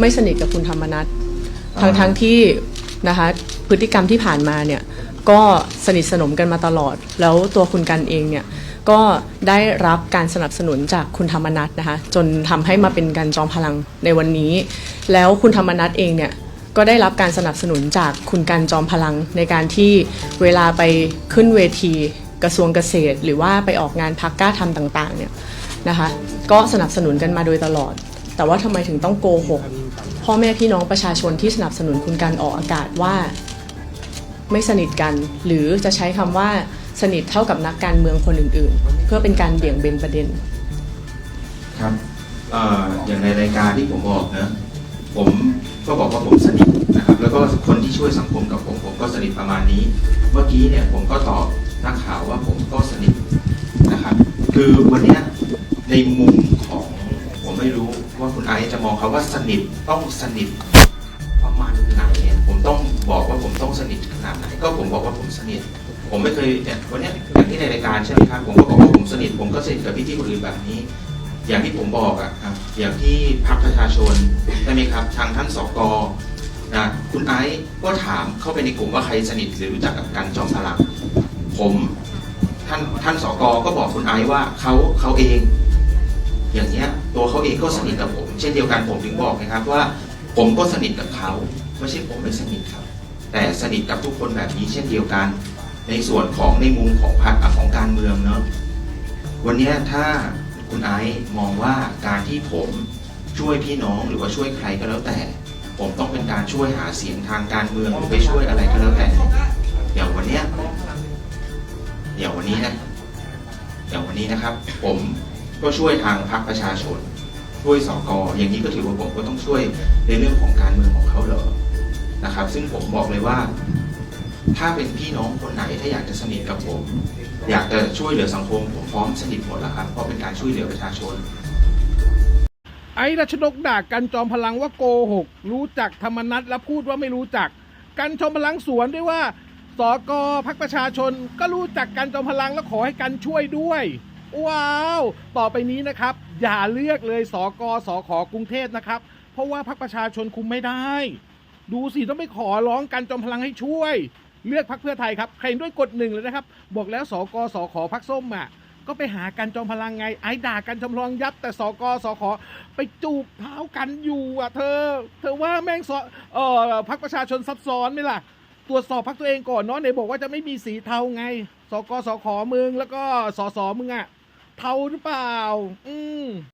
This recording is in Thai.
ไม่สนิทกับคุณธรรมนัททั้งทั้งที่นะคะพฤติกรรมที่ผ่านมาเนี่ยก็สนิทสนมกันมาตลอด แล้วตัวคุณกันเองเนี่ยก็ได้รับการสนับสนุนจากคุณธรรมนัทนะคะจนทำให้มาเป็นการจอมพลังในวันนี้ แล้วคุณธรรมนัทเองเนี่ยก็ได้รับการสนับสนุนจากคุณกันจอมพลังในการที่เวลาไปขึ้นเวทีกระทรวงเกษตร หรือว่าไปออกงานพักกล้าทำต่างๆเนี่ยนะคะก็สนับสนุนกันมาโดยตลอด แต่ว่าทำไมถึงต้องโกหกพ่อแม่พี่น้องประชาชนที่สนับสนุนคุณการออกอากาศว่าไม่สนิทกัน หรือจะใช้คำว่าสนิทเท่ากับนักการเมืองคนอื่น ๆ เพื่อเป็นการเบี่ยงเบนประเด็น ครับออย่างในรายการที่ผมบอกนะ ผมก็บอกว่าผมสนิทนะครับ แล้วก็คนที่ช่วยสังคมกับผมผมก็สนิทประมาณนี้ เมื่อกี้เนี่ยผมก็ตอบนักข่าวว่าผมก็สนิทนะครับ คือวันนี้ในมุม ว่าคุณไอซ์จะมองเขาว่าสนิทต้องสนิทประมาณไหนเนี่ยผมต้องบอกว่าผมต้องสนิทขนาดไหนก็ผมบอกว่าผมสนิท ผมไม่เคยเนี่ยวันเนี้ยอย่างที่ในรายการใช่ไหมครับผมก็บอกว่าผมสนิทผมก็สนิทกับพี่ๆคนอื่นแบบนี้ อย่างที่ผมบอกอะครับอย่างที่พักประชาชนใช่ไหมครับ ทางท่านสกนะคุณไอซ์ก็ถามเข้าไปในกลุ่มว่าใครสนิทหรือรู้จักกับกันจอมพลังผมท่านท่านสกก็บอกคุณไอซ์ว่าเขาเขาเอง อย่างเนี้ยตัวเขาเองก็สนิทกับผม เช่นเดียวกันผมถึงบอกนะครับว่า ผมก็สนิทกับเขาไม่ใช่ผมไม่สนิทครับ แต่สนิทกับทุกคนแบบนี้เช่นเดียวกัน ในส่วนของในมุมของพรรคของการเมืองเนาะวันเนี้ยถ้าคุณไอซ์มองว่าการที่ผมช่วยพี่น้องหรือว่าช่วยใครก็แล้วแต่ ผมต้องเป็นการช่วยหาเสียงทางการเมืองหรือไปช่วยอะไรก็แล้วแต่อย่างวันเนี้ยอย่างวันนี้นะอย่างวันนี้นะครับ ผม ก็ช่วยทางพรรคประชาชน ช่วยสกอย่างนี้ก็ถือว่าผมก็ต้องช่วยในเรื่องของการเมืองของเขาเหรอนะครับ ซึ่งผมบอกเลยว่า ถ้าเป็นพี่น้องคนไหนถ้าอยากจะสนิทกับผม อยากจะช่วยเหลือสังคมผมพร้อมสนิทหมดแล้วครับเพราะเป็นการช่วยเหลือประชาชน ไอ้รัชนกด่ากันจอมพลังว่าโกหก รู้จักธรรมนัตแล้วพูดว่าไม่รู้จัก กันจอมพลังสวนด้วยว่าสกพักประชาชนก็รู้จักกันจอมพลังแล้วขอให้กันช่วยด้วย ว้าว ต่อไปนี้นะครับ อย่าเลือกเลยสกสขอกรุงเทพนะครับ เพราะว่าพักประชาชนคุมไม่ได้ ดูสิต้องไปขอร้องกันจอมพลังให้ช่วย เลือกพักเพื่อไทยครับ ใครด้วยกดหนึ่งเลยนะครับ บอกแล้วสกสขอพักส้มอะก็ไปหากันจอมพลังไง ไอ้ด่ากันจอมพลังยับ แต่สกสขอไปจูบเท้ากันอยู่อะเธอ เธอว่าแม่งสเอ่อพักประชาชนซับซ้อนไหมล่ะ ตรวจสอบพักตัวเองก่อนเนาะไหนบอกว่าจะไม่มีสีเทาไง สกสขอมึงแล้วก็สสมึงอะ เขาหรือเปล่า อืม